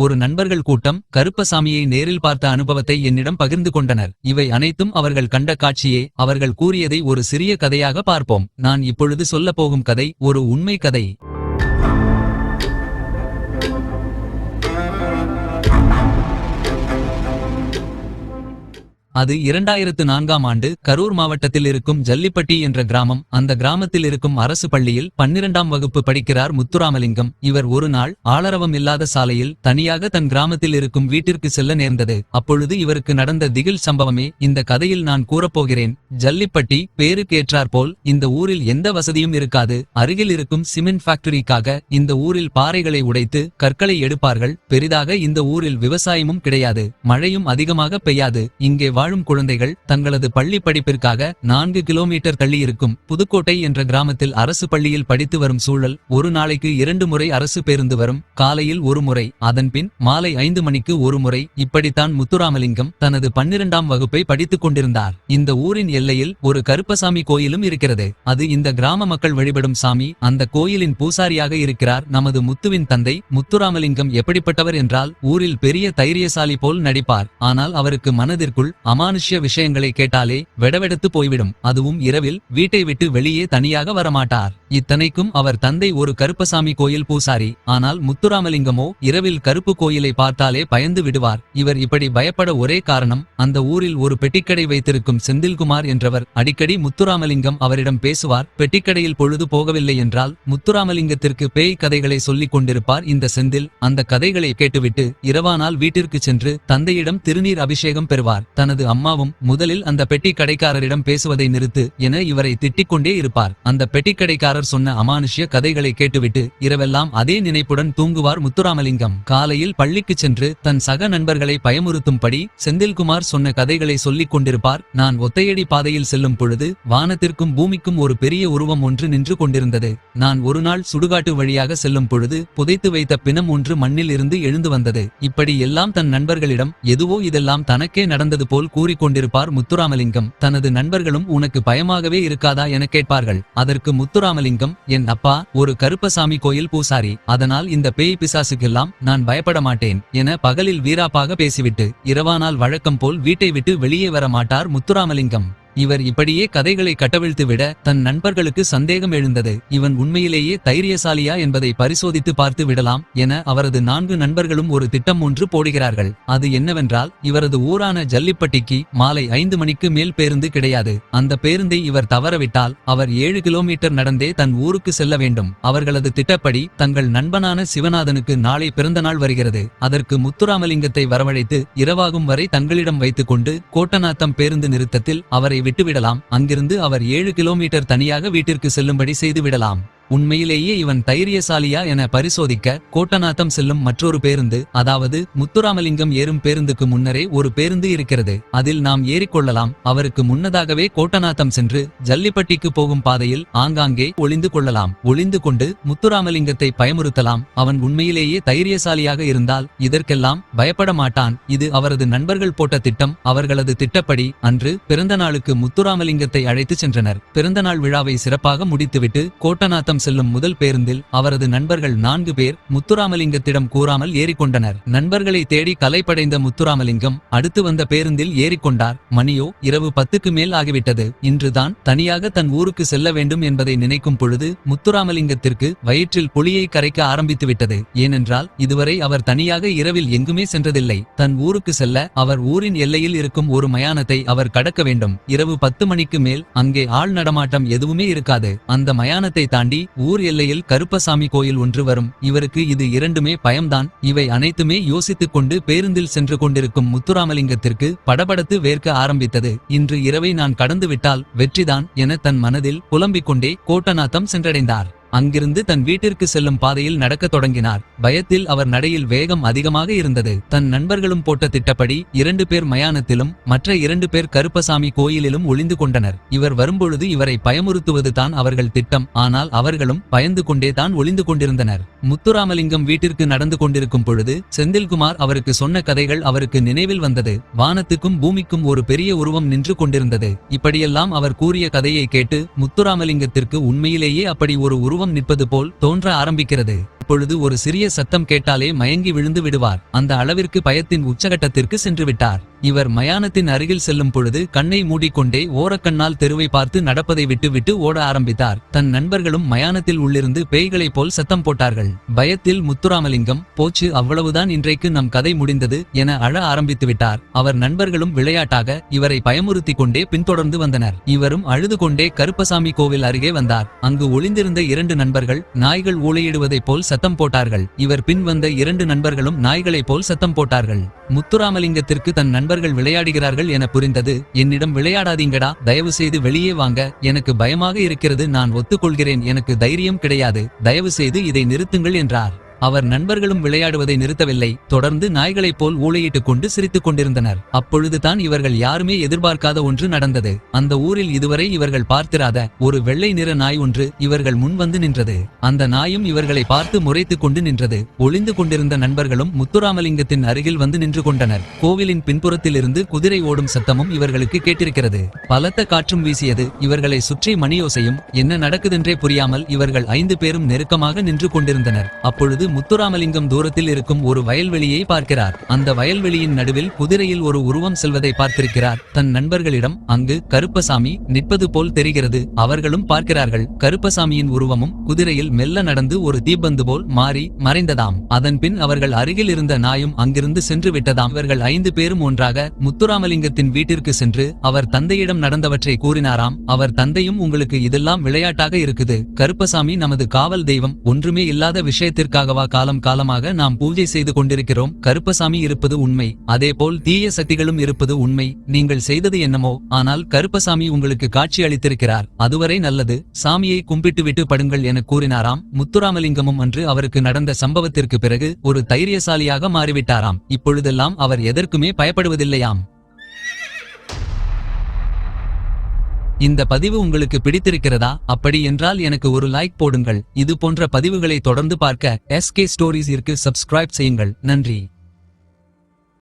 ஒரு நண்பர்கள் கூட்டம் கருப்பசாமியை நேரில் பார்த்த அனுபவத்தை என்னிடம் பகிர்ந்து கொண்டனர். இவை அனைத்தும் அவர்கள் கண்ட காட்சியே அவர்கள் கூறியதை ஒரு சிறிய கதையாக பார்ப்போம். நான் இப்பொழுது சொல்லப் போகும் கதை ஒரு உண்மை கதை. அது இரண்டாயிரத்து நான்காம் ஆண்டு கரூர் மாவட்டத்தில் இருக்கும் ஜல்லிப்பட்டி என்ற கிராமம். அந்த கிராமத்தில் இருக்கும் அரசு பள்ளியில் பன்னிரண்டாம் வகுப்பு படிக்கிறார் முத்துராமலிங்கம். இவர் ஒரு நாள் ஆளரவம் இல்லாத சாலையில் தனியாக தன் கிராமத்தில் இருக்கும் வீட்டிற்கு செல்ல நேர்ந்தது. அப்பொழுது இவருக்கு நடந்த திகில் சம்பவமே இந்த கதையில் நான் கூறப்போகிறேன். ஜல்லிப்பட்டி பேருக்கு ஏற்றாற்போல் இந்த ஊரில் எந்த வசதியும் இருக்காது. அருகில் இருக்கும் சிமெண்ட் ஃபேக்டரிக்காக இந்த ஊரில் பாறைகளை உடைத்து கற்களை எடுப்பார்கள். பெரிதாக இந்த ஊரில் விவசாயமும் கிடையாது. மழையும் அதிகமாக பெய்யாது. இங்கே வாழும் குழந்தைகள் தங்களது பள்ளி படிப்பிற்காக நான்கு கிலோமீட்டர் தள்ளி இருக்கும் புதுக்கோட்டை என்ற கிராமத்தில் அரசு பள்ளியில் படித்து வரும் சூழல் ஒரு நாளைக்கு இரண்டு முறை அரசு பேருந்து வரும் காலையில் ஒரு முறை அதன்பின் மாலை ஐந்து மணிக்கு ஒரு முறை. இப்படித்தான் முத்துராமலிங்கம் தனது பன்னிரண்டாம் வகுப்பை படித்துக் கொண்டிருந்தார். இந்த ஊரின் எல்லையில் ஒரு கருப்பசாமி கோயிலும் இருக்கிறது. அது இந்த கிராம மக்கள் வழிபடும் சாமி. அந்த கோயிலின் பூசாரியாக இருக்கிறார் நமது முத்துவின் தந்தை. முத்துராமலிங்கம் எப்படிப்பட்டவர் என்றால் ஊரில் பெரிய தைரியசாலி போல் நடிப்பார். ஆனால் அவருக்கு மனதிற்குள் அமானுஷ்ய விஷயங்களை கேட்டாலே வெடவெடுத்து போய்விடும். அதுவும் இரவில் வீட்டை விட்டு வெளியே தனியாக வரமாட்டார். இத்தனைக்கும் அவர் தந்தை ஒரு கருப்பசாமி கோயில் பூசாரி. ஆனால் முத்துராமலிங்கமோ இரவில் கருப்பு கோயிலை பார்த்தாலே பயந்து விடுவார். இவர் இப்படி பயப்பட ஒரே காரணம் அந்த ஊரில் ஒரு பெட்டிக்கடை வைத்திருக்கும் செந்தில்குமார் என்றவர். அடிக்கடி முத்துராமலிங்கம் அவரிடம் பேசுவார் பெட்டிக்கடையில் பொழுது போகவில்லை என்றால் முத்துராமலிங்கத்திற்கு பேய் கதைகளை சொல்லிக் கொண்டிருப்பார் இந்த செந்தில். அந்த கதைகளை கேட்டுவிட்டு இரவானால் வீட்டிற்கு சென்று தந்தையிடம் திருநீர் அபிஷேகம் பெறுவார். தனது அம்மாவும் முதலில் அந்த பெட்டி கடைக்காரரிடம் பேசுவதை நிறுத்து என இவரை திட்டிக் கொண்டே இருப்பார். அந்த பெட்டி கடைக்காரர் சொன்ன அமானுஷ்ய கதைகளை கேட்டுவிட்டு இரவெல்லாம் அதே நினைப்புடன் தூங்குவார் முத்துராமலிங்கம். காலையில் பள்ளிக்கு சென்று தன் சக நண்பர்களை பயமுறுத்தும்படி செந்தில்குமார் சொன்ன கதைகளை சொல்லிக் கொண்டிருப்பார். நான் ஒத்தையடி பாதையில் செல்லும் பொழுது வானத்திற்கும் பூமிக்கும் ஒரு பெரிய உருவம் ஒன்று நின்று கொண்டிருந்தது. நான் ஒரு நாள் சுடுகாட்டு வழியாக செல்லும் பொழுது புதைத்து வைத்த பிணம் ஒன்று மண்ணில் இருந்து எழுந்து வந்தது. இப்படி எல்லாம் தன் நண்பர்களிடம் எதுவோ இதெல்லாம் தனக்கே நடந்தது போல் கூறிக்கொண்டிருப்பார் முத்துராமலிங்கம். தனது நண்பர்களும் உனக்கு பயமாகவே இருக்காதா? என கேட்பார்கள். அதற்கு முத்துராமலிங்கம் என் அப்பா ஒரு கருப்பசாமி கோயில் பூசாரி அதனால் இந்த பேய் பிசாசுக்கெல்லாம் நான் பயப்பட மாட்டேன் என பகலில் வீராப்பாக பேசிவிட்டு இரவானால் வழக்கம் போல் வீட்டை விட்டு வெளியே வர மாட்டார் முத்துராமலிங்கம். இவர் இப்படியே கதைகளை கட்டவிழ்த்து விட தன் நண்பர்களுக்கு சந்தேகம் எழுந்தது. இவன் உண்மையிலேயே தைரியசாலியா என்பதை பரிசோதித்து பார்த்து விடலாம் என அவரது நான்கு நண்பர்களும் ஒரு திட்டம் ஒன்று போடுகிறார்கள். அது என்னவென்றால் இவரது ஊரான ஜல்லிப்பட்டிக்கு மாலை ஐந்து மணிக்கு மேல் பேருந்து கிடையாது. அந்த பேருந்தை இவர் தவறவிட்டால் அவர் ஏழு கிலோமீட்டர் நடந்தே தன் ஊருக்கு செல்ல வேண்டும். அவர்களது திட்டப்படி தங்கள் நண்பனான சிவநாதனுக்கு நாளை பிறந்த நாள் வருகிறது. அதற்கு முத்துராமலிங்கத்தை வரவழைத்து இரவாகும் வரை தங்களிடம் வைத்துக் கொண்டு கோட்டநாத்தம் பேருந்து நிறுத்தத்தில் அவரை விட்டுவிடலாம். அங்கிருந்து அவர் ஏழு கிலோமீட்டர் தனியாக வீட்டிற்கு செல்லும்படி செய்துவிடலாம். உண்மையிலேயே இவன் தைரியசாலியா என பரிசோதிக்க கோட்டநாத்தம் செல்லும் மற்றொரு பேருந்து அதாவது முத்துராமலிங்கம் ஏறும் பேருந்துக்கு முன்னரே ஒரு பேருந்து இருக்கிறது. அதில் நாம் ஏறிக்கொள்ளலாம். அவருக்கு முன்னதாகவே கோட்டநாத்தம் சென்று ஜல்லிப்பட்டிக்கு போகும் பாதையில் ஆங்காங்கே ஒளிந்து கொள்ளலாம். ஒளிந்து கொண்டு முத்துராமலிங்கத்தை பயமுறுத்தலாம். அவன் உண்மையிலேயே தைரியசாலியாக இருந்தால் இதற்கெல்லாம் பயப்பட மாட்டான். இது அவரது நண்பர்கள் போட்ட திட்டம். அவர்களது திட்டப்படி அன்று பிறந்த நாளுக்கு முத்துராமலிங்கத்தை அழைத்துச் சென்றனர். பிறந்தநாள் விழாவை சிறப்பாக முடித்துவிட்டு கோட்டநாத்தம் செல்லும் முதல் பேருந்தில் அவரது நண்பர்கள் நான்கு பேர் முத்துராமலிங்கத்திடம் கூறாமல் ஏறிக்கொண்டனர். நண்பர்களை தேடி கலைப்படைந்த முத்துராமலிங்கம் அடுத்து வந்த பேருந்தில் ஏறிக்கொண்டார். மணியோ இரவு பத்துக்கு மேல் ஆகிவிட்டது. இன்றுதான் தனியாக தன் ஊருக்கு செல்ல வேண்டும் என்பதை நினைக்கும் பொழுது முத்துராமலிங்கத்திற்கு வயிற்றில் புலியை கரைக்க ஆரம்பித்துவிட்டது ஏனென்றால் இதுவரை அவர் தனியாக இரவில் எங்குமே சென்றதில்லை. தன் ஊருக்கு செல்ல அவர் ஊரின் எல்லையில் இருக்கும் ஒரு மயானத்தை அவர் கடக்க வேண்டும். இரவு பத்து மணிக்கு மேல் அங்கே ஆள் நடமாட்டம் எதுவுமே இருக்காது. அந்த மயானத்தை தாண்டி ஊர் எல்லையில் கருப்பசாமி கோயில் ஒன்று வரும். இவருக்கு இது இரண்டுமே பயம்தான். இவை அனைத்துமே யோசித்துக் கொண்டு பேருந்தில் சென்று கொண்டிருக்கும் முத்துராமலிங்கத்திற்கு படபடத்து வேர்க்க ஆரம்பித்தது. இன்று இரவை நான் கடந்து விட்டால் வெற்றிதான் என தன் மனதில் புலம்பிக் கொண்டே கோட்டநாத்தம் சென்றடைந்தார். அங்கிருந்து தன் வீட்டிற்கு செல்லும் பாதையில் நடக்கத் தொடங்கினார். பயத்தில் அவர் நடையில் வேகம் அதிகமாக இருந்தது. தன் நண்பர்களும் போட்ட திட்டப்படி இரண்டு பேர் மயானத்திலும் மற்ற இரண்டு பேர் கருப்பசாமி கோயிலிலும் ஒளிந்து கொண்டனர். இவர் வரும்பொழுது இவரை பயமுறுத்துவது தான் அவர்கள் திட்டம். ஆனால் அவர்களும் பயந்து கொண்டே தான் ஒளிந்து கொண்டிருந்தனர். முத்துராமலிங்கம் வீட்டிற்கு நடந்து கொண்டிருக்கும் பொழுது செந்தில்குமார் அவருக்கு சொன்ன கதைகள் அவருக்கு நினைவில் வந்தது. வானத்துக்கும் பூமிக்கும் ஒரு பெரிய உருவம் நின்று கொண்டிருந்தது. இப்படியெல்லாம் அவர் கூறிய கதையை கேட்டு முத்துராமலிங்கத்திற்கு உண்மையிலேயே அப்படி ஒரு உருவம் நிற்பது போல் தோன்ற ஆரம்பிக்கிறது. அப்பொழுது ஒரு சிறிய சத்தம் கேட்டாலே மயங்கி விழுந்து விடுவார். அந்த அளவிற்கு பயத்தின் உச்சகட்டத்திற்கு சென்று விட்டார். இவர் மயானத்தின் அருகில் செல்லும் பொழுது கண்ணை மூடிக்கொண்டே ஓரக்கண்ணால் தெருவை பார்த்து நடப்பதை விட்டுவிட்டு ஓட ஆரம்பித்தார். தன் நண்பர்களும் மயானத்தில் உள்ளிருந்து பேய்களைப் போல் சத்தம் போட்டார்கள். பயத்தில் முத்துராமலிங்கம் போச்சு அவ்வளவுதான் இன்றைக்கு நம் கதை முடிந்தது என அழ ஆரம்பித்து விட்டார். அவர் நண்பர்களும் விளையாட்டாக இவரை பயமுறுத்தி கொண்டே பின்தொடர்ந்து வந்தனர். இவரும் அழுது கொண்டே கருப்பசாமி கோவில் அருகே வந்தார். அங்கு ஒளிந்திருந்த இரண்டு நண்பர்கள் நாய்கள் ஊழையிடுவதைப் போல் சத்தம் போட்டார்கள். இவர் பின் வந்த இரண்டு நண்பர்களும் நாய்களைப் போல் சத்தம் போட்டார்கள். முத்துராமலிங்கத்திற்கு தன் நண்பர்கள் விளையாடுகிறார்கள் என புரிந்தது. என்னிடம் விளையாடாதீங்கடா தயவு செய்து வெளியே வாங்க. எனக்கு பயமாக இருக்கிறது நான் ஒத்துக்கொள்கிறேன். எனக்கு தைரியம் கிடையாது. தயவு செய்து இதை நிறுத்துங்கள் என்றார். அவர் நண்பர்களும் விளையாடுவதை நிறுத்தவில்லை. தொடர்ந்து நாய்களைப் போல் ஊழையிட்டுக் கொண்டு சிரித்துக் கொண்டிருந்தனர். அப்பொழுதுதான் இவர்கள் யாருமே எதிர்பார்க்காத ஒன்று நடந்தது. அந்த ஊரில் இதுவரை இவர்கள் பார்த்திராத ஒரு வெள்ளை நிற நாய் ஒன்று இவர்கள் முன் வந்து நின்றது. அந்த நாயும் இவர்களை பார்த்து முறைத்துக் கொண்டு நின்றது. ஒளிந்து கொண்டிருந்த நண்பர்களும் முத்துராமலிங்கத்தின் அருகில் வந்து நின்று கொண்டனர். கோவிலின் பின்புறத்திலிருந்து குதிரை ஓடும் சத்தமும் இவர்களுக்கு கேட்டிருக்கிறது. பலத்த காற்றும் வீசியது. இவர்களை சுற்றி மணியோசையும் என்ன நடக்குதென்றே புரியாமல் இவர்கள் ஐந்து பேரும் நெருக்கமாக நின்று கொண்டிருந்தனர். அப்பொழுது முத்துராமலிங்கம் தூரத்தில் இருக்கும் ஒரு வயல்வெளியை பார்க்கிறார். அந்த வயல்வெளியின் நடுவில் குதிரையில் ஒரு உருவம் செல்வதை பார்த்திருக்கிறார். தன் நண்பர்களிடம் அங்கு கருப்பசாமி நிற்பது போல் தெரிகிறது. அவர்களும் பார்க்கிறார்கள். கருப்பசாமியின் உருவமும் குதிரையில் மெல்ல நடந்து ஒரு தீப்பந்து போல் மாறி மறைந்ததாம். அதன் பின் அவர்கள் அருகில் இருந்த நாயும் அங்கிருந்து சென்று விட்டதாம். இவர்கள் ஐந்து பேரும் ஒன்றாக முத்துராமலிங்கத்தின் வீட்டிற்கு சென்று அவர் தந்தையிடம் நடந்தவற்றை கூறினாராம். அவர் தந்தையும் உங்களுக்கு இதெல்லாம் விளையாட்டாக இருக்குது. கருப்பசாமி நமது காவல் தெய்வம். ஒன்றுமே இல்லாத விஷயத்திற்காகவா காலம் காலமாக நாம் பூஜை செய்து கொண்டிருக்கிறோம். கருப்பசாமி இருப்பது உண்மை அதேபோல் தீய சக்திகளும் இருப்பது உண்மை. நீங்கள் செய்தது என்னமோ ஆனால் கருப்பசாமி உங்களுக்கு காட்சி அளித்திருக்கிறார். அதுவரை நல்லது சாமியை கும்பிட்டு விட்டு படுங்கள் என கூறினாராம். முத்துராமலிங்கமும் அன்று அவருக்கு நடந்த சம்பவத்திற்கு பிறகு ஒரு தைரியசாலியாக மாறிவிட்டாராம். இப்பொழுதெல்லாம் அவர் எதற்குமே பயப்படுவதில்லையாம். இந்த பதிவு உங்களுக்கு பிடித்திருக்கிறதா? அப்படி என்றால் எனக்கு ஒரு லைக் போடுங்கள். இது போன்ற பதிவுகளை தொடர்ந்து பார்க்க எஸ்கே கே இருக்கு சப்ஸ்கிரைப் செய்யுங்கள். நன்றி.